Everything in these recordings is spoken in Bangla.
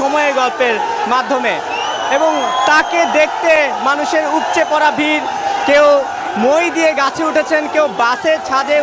সময়ের গল্পের মাধ্যমে। এবং তাকে দেখতে মানুষের উপচে পড়া ভিড়, কেউ মই দিয়ে গাছে উঠেছেন, কেউ বাসের ছাদে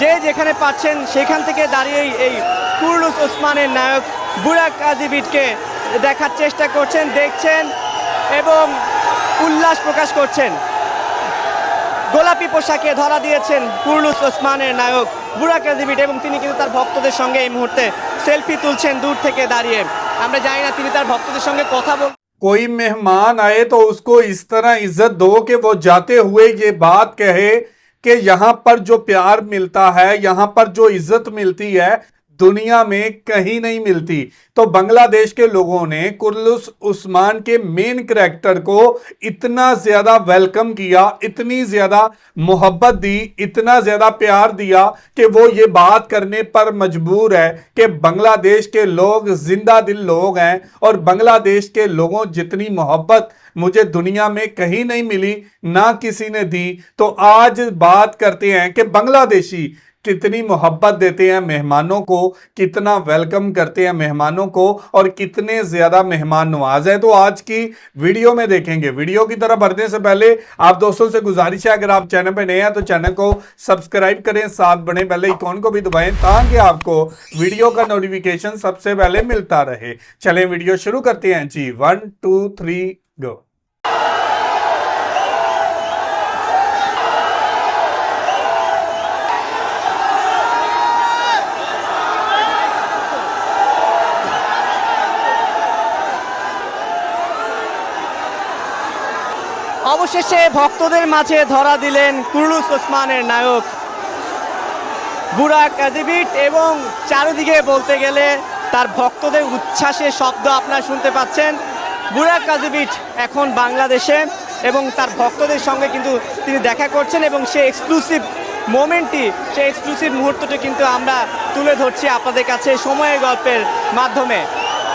যে যেখানে পাচ্ছেন, সেখান থেকে দাঁড়িয়েই এই কুরলুস ওসমানের নায়ক বুরাক আজিবিটকে দেখার চেষ্টা করছেন, দেখছেন এবং উল্লাস প্রকাশ করছেন। গোলাপি পোশাকে ধরা দিয়েছেন কুরলুস ওসমানের নায়ক বুরাক আজিবিট এবং তিনি কিন্তু তার ভক্তদের সঙ্গে এই মুহূর্তে সেলফি তুলছেন দূর থেকে দাঁড়িয়ে। আমরা জানি না তিনি তার ভক্তদের সঙ্গে কথা বল कोई मेहमान आए तो उसको इस तरह इज्जत दो कि वो जाते हुए ये बात कहे कि यहाँ पर जो प्यार मिलता है यहाँ पर जो इज्जत मिलती है दुनिया में कहीं नहीं मिलती। तो बांग्लादेश के लोगों ने कुर्लुस उस्मान के मेन करैक्टर को इतना ज़्यादा वेलकम किया, इतनी ज़्यादा मोहब्बत दी, इतना ज़्यादा प्यार दिया कि वो ये बात करने पर मजबूर है कि बांग्लादेश के लोग ज़िंदा दिल लोग हैं और बांग्लादेश के लोगों जितनी मोहब्बत मुझे दुनिया में कहीं नहीं मिली, ना किसी ने दी। तो आज बात करते हैं कि बांग्लादेशी कितनी मोहब्बत देते हैं मेहमानों को, कितना वेलकम करते हैं मेहमानों को और कितने ज़्यादा मेहमान नवाज़ है। तो आज की वीडियो में देखेंगे। वीडियो की तरफ़ बढ़ने से पहले आप दोस्तों से गुजारिश है, अगर आप चैनल पर नए हैं तो चैनल को सब्सक्राइब करें, साथ बने पहले इकॉन को भी दबाएँ ताकि आपको वीडियो का नोटिफिकेशन सबसे पहले मिलता रहे। चलें वीडियो शुरू करते हैं जी। वन टू थ्री गो অবশেষে ভক্তদের মাঝে ধরা দিলেন কুরলুস ওসমানের নায়ক বুরাক আজিবিট এবং চারিদিকে বলতে গেলে তার ভক্তদের উচ্ছ্বাসে শব্দ আপনারা শুনতে পাচ্ছেন। বুরাক আজিবিট এখন বাংলাদেশে এবং তার ভক্তদের সঙ্গে কিন্তু তিনি দেখা করছেন এবং সে এক্সক্লুসিভ মোমেন্টটি সেই এক্সক্লুসিভ মুহূর্তটি কিন্তু আমরা তুলে ধরছি আপনাদের কাছে সময়ের গল্পের মাধ্যমে।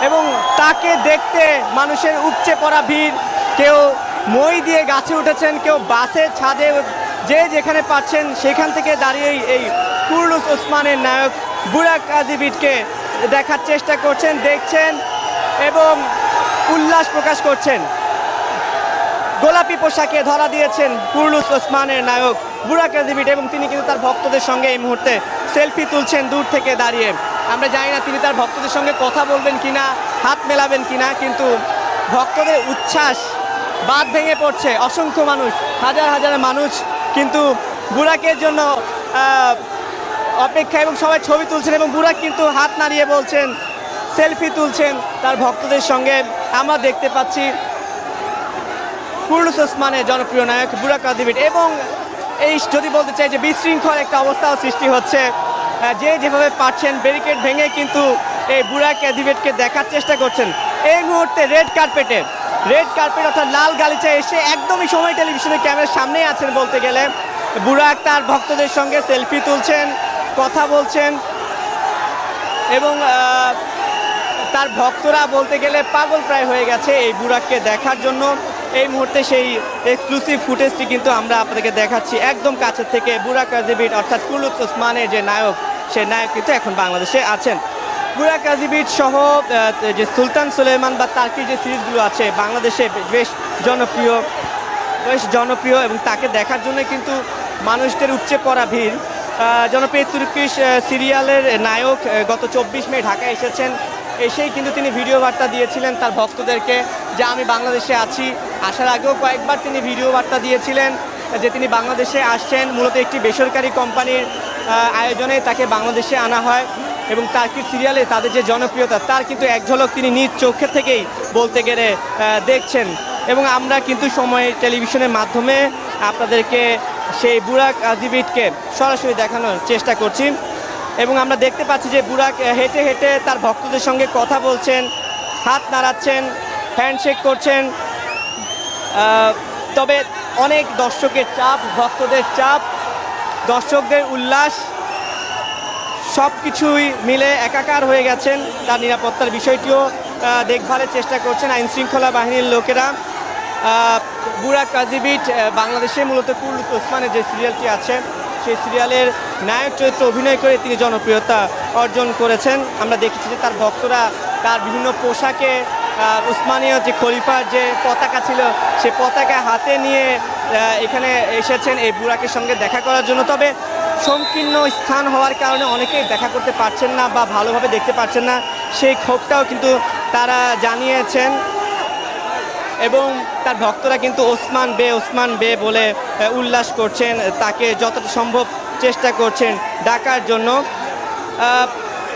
এবং তাকে দেখতে মানুষের উপচে পড়া ভিড়, কেউ মই দিয়ে গাছে উঠেছেন কেউ বাসের ছাদে, যে যেখানে পাচ্ছেন সেখান থেকে দাঁড়িয়েই এই কুরলুস ওসমানের নায়ক বুরাক আজিবিটকে দেখার চেষ্টা করছেন, দেখছেন এবং উল্লাস প্রকাশ করছেন। গোলাপি পোশাকে ধরা দিয়েছেন কুরলুস ওসমানের নায়ক বুরাক আজিবিট এবং তিনি কিন্তু তার ভক্তদের সঙ্গে এই মুহূর্তে সেলফি তুলছেন দূর থেকে দাঁড়িয়ে। আমরা জানি না তিনি তার ভক্তদের সঙ্গে কথা বলবেন কিনা, হাত মেলাবেন কিনা, কিন্তু ভক্তদের উচ্ছ্বাস বাদ ভেঙে পড়ছে। অসংখ্য মানুষ, হাজার হাজার মানুষ কিন্তু বুরাকের জন্য অপেক্ষা এবং সবাই ছবি তুলছেন এবং বুরাক কিন্তু হাত নাড়িয়ে বলছেন, সেলফি তুলছেন তার ভক্তদের সঙ্গে। আমরা দেখতে পাচ্ছি কুরলুস ওসমানের জনপ্রিয় নায়ক বুরাক আদিবিট এবং এই যদি বলতে চাই যে বিশৃঙ্খল একটা অবস্থাও সৃষ্টি হচ্ছে যে যেভাবে পারছেন ব্যারিকেড ভেঙে কিন্তু এই বুরাক আদিবেটকে দেখার চেষ্টা করছেন। এই মুহূর্তে রেড কার্পেটে রেড কার্পেট অর্থাৎ লাল গালিচা এসে একদমই সময় টেলিভিশনের ক্যামেরার সামনেই আছেন বলতে গেলে। বুরাক তার ভক্তদের সঙ্গে সেলফি তুলছেন, কথা বলছেন এবং তার ভক্তরা বলতে গেলে পাগল প্রায় হয়ে গেছে এই বুরাককে দেখার জন্য। এই মুহূর্তে সেই এক্সক্লুসিভ ফুটেজটি কিন্তু আমরা আপনাদেরকে দেখাচ্ছি। একদম কাছের থেকে বুরাক আজিবিট অর্থাৎ কুলুত ওসমানের যে নায়ক সেই নায়ক কিন্তু এখন বাংলাদেশে আছেন। বুরাক আজিবিট সহ যে সুলতান সুলেমান বা তার্কির যে সিরিজগুলো আছে, বাংলাদেশে বেশ জনপ্রিয় বেশ জনপ্রিয় এবং তাকে দেখার জন্য কিন্তু মানুষদের উপচে পড়া ভিড়। জনপ্রিয় তুর্কিশ সিরিয়ালের নায়ক গত চব্বিশ মে ঢাকায় এসেছেন। এসেই কিন্তু তিনি ভিডিও বার্তা দিয়েছিলেন তার ভক্তদেরকে যে আমি বাংলাদেশে আছি। আসার আগেও কয়েকবার তিনি ভিডিও বার্তা দিয়েছিলেন যে তিনি বাংলাদেশে আসছেন। মূলত একটি বেসরকারি কোম্পানির আয়োজনে তাকে বাংলাদেশে আনা হয়। এবং তার্কির সিরিয়ালে তাদের যে জনপ্রিয়তা, তার কিন্তু এক ঝলক তিনি নিজ চোখের থেকেই বলতে গেলে দেখছেন। এবং আমরা কিন্তু সময় টেলিভিশনের মাধ্যমে আপনাদেরকে সেই বুরাক আজিবিটকে সরাসরি দেখানোর চেষ্টা করছি। এবং আমরা দেখতে পাচ্ছি যে বুরাক হেঁটে হেঁটে তার ভক্তদের সঙ্গে কথা বলছেন, হাত নাড়াচ্ছেন হ্যান্ডশেক করছেন। তবে অনেক দর্শকের চাপ, ভক্তদের চাপ, দর্শকদের উল্লাস সব কিছুই মিলে একাকার হয়ে গেছেন তার নিরাপত্তার বিষয়টিও দেখভালের চেষ্টা করছেন আইন শৃঙ্খলা বাহিনীর লোকেরা। বুরাক কাজিবিট বাংলাদেশে মূলত কুলুস ওসমানের যে সিরিয়ালটি আছে, সেই সিরিয়ালের নায়ক চরিত্রে অভিনয় করে তিনি জনপ্রিয়তা অর্জন করেছেন। আমরা দেখেছি যে তার ভক্তরা তার বিভিন্ন পোশাকে উসমানীয় যে খলিফার যে পতাকা ছিল, সে পতাকা হাতে নিয়ে এখানে এসেছেন এই বুড়াকের সঙ্গে দেখা করার জন্য। তবে সংকীর্ণ স্থান হওয়ার কারণে অনেকেই দেখা করতে পারছেন না বা ভালোভাবে দেখতে পাচ্ছেন না। সেই ক্ষোভটাও কিন্তু তারা জানিয়েছেন। এবং তার ভক্তরা কিন্তু ওসমান বে ওসমান বে বলে উল্লাস করছেন। তাকে যতটা সম্ভব চেষ্টা করছেন ডাকার জন্য।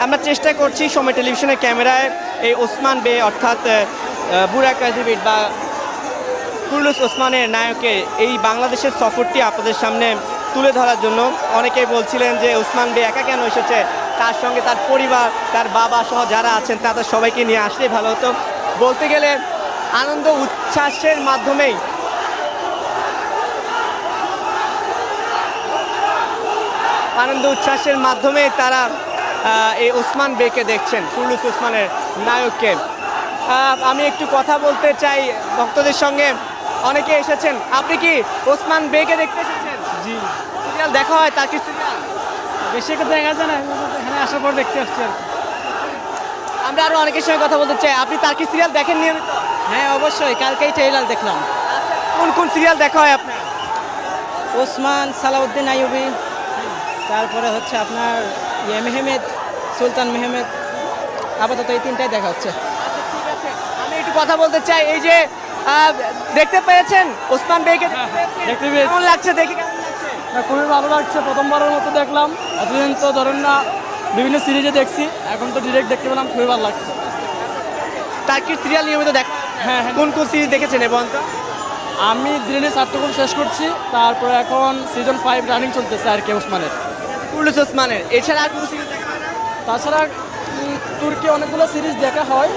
আমরা চেষ্টা করছি সময় টেলিভিশনের ক্যামেরায় এই ওসমান বে, অর্থাৎ বুড়া কাজিবিট বা কুরলুস ওসমানের নায়কের এই বাংলাদেশের সফরটি আপনাদের সামনে তুলে ধরার জন্য অনেকেই বলছিলেন যে উসমান বে একা কেন এসেছে? তার সঙ্গে তার পরিবার, তার বাবা সহ যারা আছেন, তাদের সবাইকে নিয়ে আসলেই ভালো হতো। বলতে গেলে আনন্দ উচ্ছ্বাসের মাধ্যমেই আনন্দ উচ্ছ্বাসের মাধ্যমে তারা এই ওসমান বেকে দেখছেন, কুরলুস ওসমানের নায়ককে। আমি একটু কথা বলতে চাই ভক্তদের সঙ্গে। অনেকে এসেছেন। আপনি কি ওসমান বেকে দেখতে জি। সিরিয়াল দেখা হয় তার কি সিরিয়াল? বেশি একটা দেখা যায় না এখানে আসার পর দেখতে আসছি আর আমরা আরও অনেকের সঙ্গে কথা বলতে চাই। আপনি তার কি সিরিয়াল দেখেন নিয়মিত? হ্যাঁ অবশ্যই। কালকেই ট্রেলার দেখলাম। কোন কোন সিরিয়াল দেখা হয় আপনার? ওসমান সালাউদ্দিন আইয়ুবি তারপরে হচ্ছে আপনার ইয়ে মেহমেদ সুলতান মেহমেদ আপাতত এই তিনটাই দেখা হচ্ছে। আমি একটু কথা বলতে চাই। এই যে দেখতে পেয়েছেন? ওসমান বেকে দেখতে পেয়েছেন? পেয়েছি। কেমন লাগছে দেখি? কেমন লাগছে না খুবই ভালো লাগছে। প্রথমবারের মতো দেখলাম। এতদিন তো ধরেন না বিভিন্ন সিরিজে দেখছি। এখন তো ডিরেক্ট দেখতে পেলাম খুবই ভালো লাগছে। তার কি সিরিয়াল নিয়মিত দেখা হ্যাঁ হ্যাঁ। কোন কোন সিরিজ দেখেছেন এবং আমি দিল্লি চারটুকুন শেষ করছি। তারপরে এখন সিজন ফাইভ রানিং চলতেছে আর কি ওসমানের। কুরলুস ওসমানের। এছাড়া আর কোনো সিরিজ দেখা তাছাড়া তুর্কি অনেকগুলো সিরিজ দেখা হয়।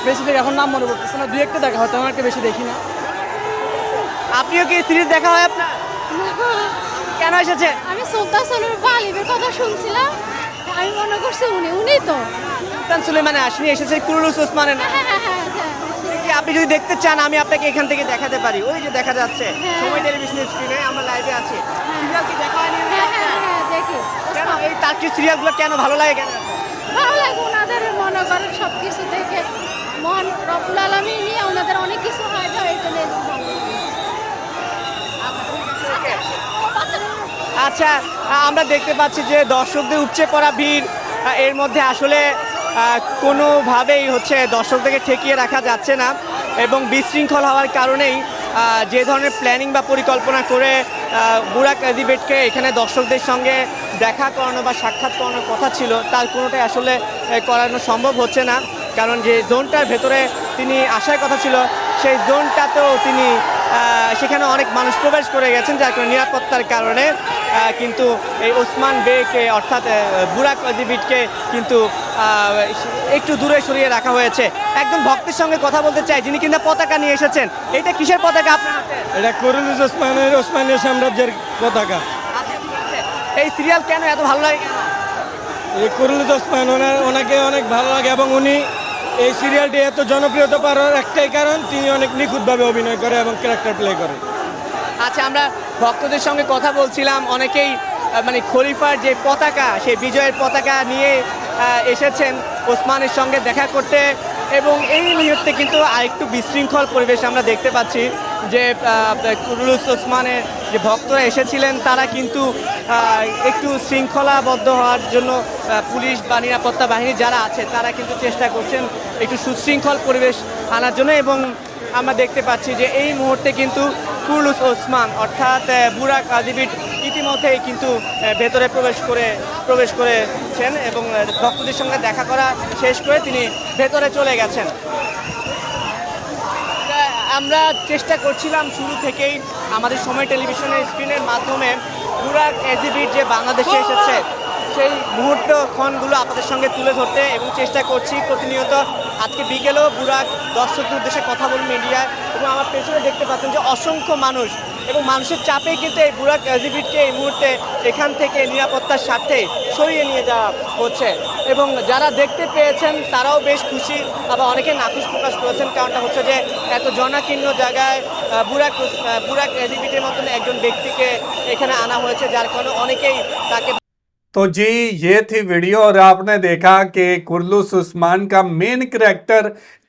স্পেসিফিক এখন নাম মনে পড়তেছে না। দুই একটা দেখা হয় তেমন একটা বেশি দেখি না। আপনিও কি সিরিজ দেখা হয় আপনার? কেন এসেছেন আমি সুলতান সলুর বালিবের কথা শুনছিলাম। আমি মনে করছি উনি উনি তো। সুলতান সুলেমানে আসেনি এসেছে কুরলুস ওসমানের না হ্যাঁ হ্যাঁ হ্যাঁ আপনি যদি দেখতে চান আমি আপনাকে এখান থেকে দেখাতে পারি। ওই যে দেখা যাচ্ছে। সময় টেলিভিশনের স্ক্রিনে আমরা লাইভে আছি। সিরিয়াল কি দেখা হয়নি? হ্যাঁ হ্যাঁ হ্যাঁ দেখি। কেন এই তার কি সিরিয়ালগুলো কেন ভালো লাগে কেন? ভালো লাগে ওনাদের মনে করেন সব কিছু থেকে মন রবুল আলমী নিয়ে ওনাদের অনেক কিছু হয় এই জন্য এরকম ভালো লাগে। আচ্ছা আমরা দেখতে পাচ্ছি যে দর্শকদের উপচে পড়া ভিড় এর মধ্যে আসলে কোনোভাবেই হচ্ছে দর্শকদেরকে ঠেকিয়ে রাখা যাচ্ছে না এবং বিশৃঙ্খল হওয়ার কারণেই যে ধরনের প্ল্যানিং বা পরিকল্পনা করে আ, বুড়াক অ্যাজিবেটকে এখানে দর্শকদের সঙ্গে দেখা করানো বা সাক্ষাৎ করানোর কথা ছিল তার কোনোটাই আসলে করানো সম্ভব হচ্ছে না। কারণ যে জোনটার ভেতরে তিনি আসার কথা ছিল সেই জোনটাতেও তিনি সেখানে অনেক মানুষ প্রবেশ করে গেছেন যার কারণে নিরাপত্তার কারণে কিন্তু এই ওসমান বেকে অর্থাৎ বুরাক অজিবিটকে কিন্তু একটু দূরে সরিয়ে রাখা হয়েছে একজন ভক্তের সঙ্গে কথা বলতে চাই যিনি কিন্তু পতাকা নিয়ে এসেছেন এটা কিসের পতাকা আপনার এটা করুলুস ওসমানের ওসমানীয় সাম্রাজ্যের পতাকা আচ্ছা। এই সিরিয়াল কেন এত ভালো লাগে? এই ওসমান ওনার ওনাকে অনেক ভালো লাগে এবং উনি এই সিরিয়ালটি এত জনপ্রিয়তা পাওয়ার একটাই কারণ, তিনি অনেক নিখুঁতভাবে অভিনয় করে এবং ক্যারেক্টার প্লে করে। আচ্ছা আমরা ভক্তদের সঙ্গে কথা বলছিলাম, অনেকেই মানে খলিফার যে পতাকা, সেই বিজয়ের পতাকা নিয়ে এসেছেন ওসমানের সঙ্গে দেখা করতে। এবং এই মুহূর্তে কিন্তু আরেকটু বিশৃঙ্খল পরিবেশ আমরা দেখতে পাচ্ছি যে কুরুলুস ওসমানের যে ভক্তরা এসেছিলেন, তারা কিন্তু একটু শৃঙ্খলাবদ্ধ হওয়ার জন্য পুলিশ বা নিরাপত্তা বাহিনী যারা আছে, তারা কিন্তু চেষ্টা করছেন একটু সুশৃঙ্খল পরিবেশ আনার জন্য এবং আমরা দেখতে পাচ্ছি যে এই মুহূর্তে কিন্তু কুরলুস ওসমান অর্থাৎ বুরাক আজিবিট ইতিমধ্যেই কিন্তু ভেতরে প্রবেশ করে, প্রবেশ করেছেন এবং ভক্তদের সঙ্গে দেখা করা শেষ করে তিনি ভেতরে চলে গেছেন। আমরা চেষ্টা করছিলাম শুরু থেকেই আমাদের সময় টেলিভিশনের স্ক্রিনের মাধ্যমে বুরাক এজিবিট যে বাংলাদেশে এসেছে সেই মুহূর্ত ক্ষণগুলো আপনাদের সঙ্গে তুলে ধরতে এবং চেষ্টা করছি প্রতিনিয়ত। আজকে বিকেলেও বুরাক দর্শকদের উদ্দেশ্যে কথা বলুন মিডিয়ায় এবং আমার পেছনে দেখতে পাচ্ছেন যে অসংখ্য মানুষ এবং মানুষের চাপেই কিন্তু এই বুরাক এজিবিটকে এই মুহূর্তে এখান থেকে নিরাপত্তার স্বার্থে সরিয়ে নিয়ে যাওয়া হচ্ছে। এবং যারা দেখতে পেয়েছেন তারাও বেশ খুশি আবার অনেকে নাখুশ প্রকাশ করেছেন কারণটা হচ্ছে যে এত জনাকীর্ণ জায়গায় আহ, বুরাক হোস- আহ, বুরাক এজিবিটের মতন একজন ব্যক্তিকে এখানে আনা হয়েছে যার কারণে অনেকেই তাকে तो जी ये थी वीडियो और आपने देखा कि कुर्लुस उस्मान का मेन करेक्टर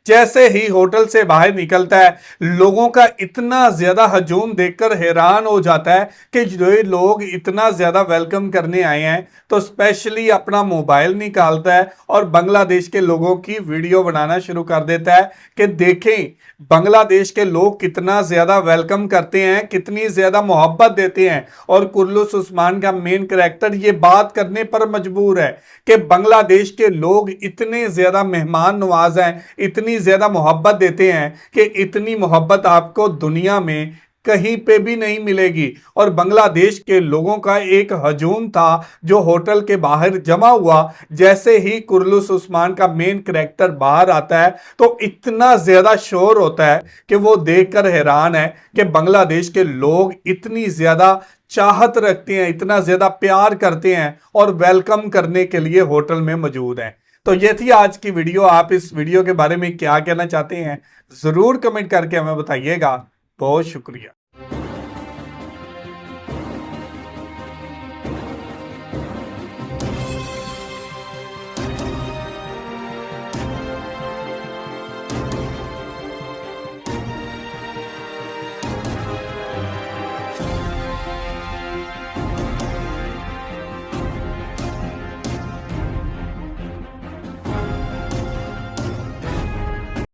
जैसे ही होटल से बाहर निकलता है, लोगों का इतना ज़्यादा हजूम देखकर हैरान हो जाता है कि जो लोग इतना ज़्यादा वेलकम करने आए हैं तो स्पेशली अपना मोबाइल निकालता है और बांग्लादेश के लोगों की वीडियो बनाना शुरू कर देता है कि देखें, बांग्लादेश के लोग कितना ज़्यादा वेलकम करते हैं, कितनी ज़्यादा मोहब्बत देते हैं और कुर्लुस उस्मान का मेन करेक्टर ये बात करने पर मजबूर है कि बांग्लादेश के लोग इतने ज़्यादा मेहमान नवाज़ हैं इतनी ज़्यादा मोहब्बत देते हैं कि इतनी मोहब्बत आपको दुनिया में कहीं पे भी नहीं मिलेगी। और बांग्लादेश के लोगों का एक हजूम था जो होटल के बाहर जमा हुआ। जैसे ही कुर्लुस उस्मान का मेन करेक्टर बाहर आता है तो इतना ज़्यादा शोर होता है कि वो देखकर हैरान है कि बांग्लादेश के लोग इतनी ज़्यादा चाहत रखते हैं, इतना ज़्यादा प्यार करते हैं और वेलकम करने के लिए होटल में मौजूद हैं। तो ये थी आज की वीडियो। आप इस वीडियो के बारे में क्या कहना चाहते हैं, ज़रूर कमेंट करके हमें बताइएगा। बहुत शुक्रिया।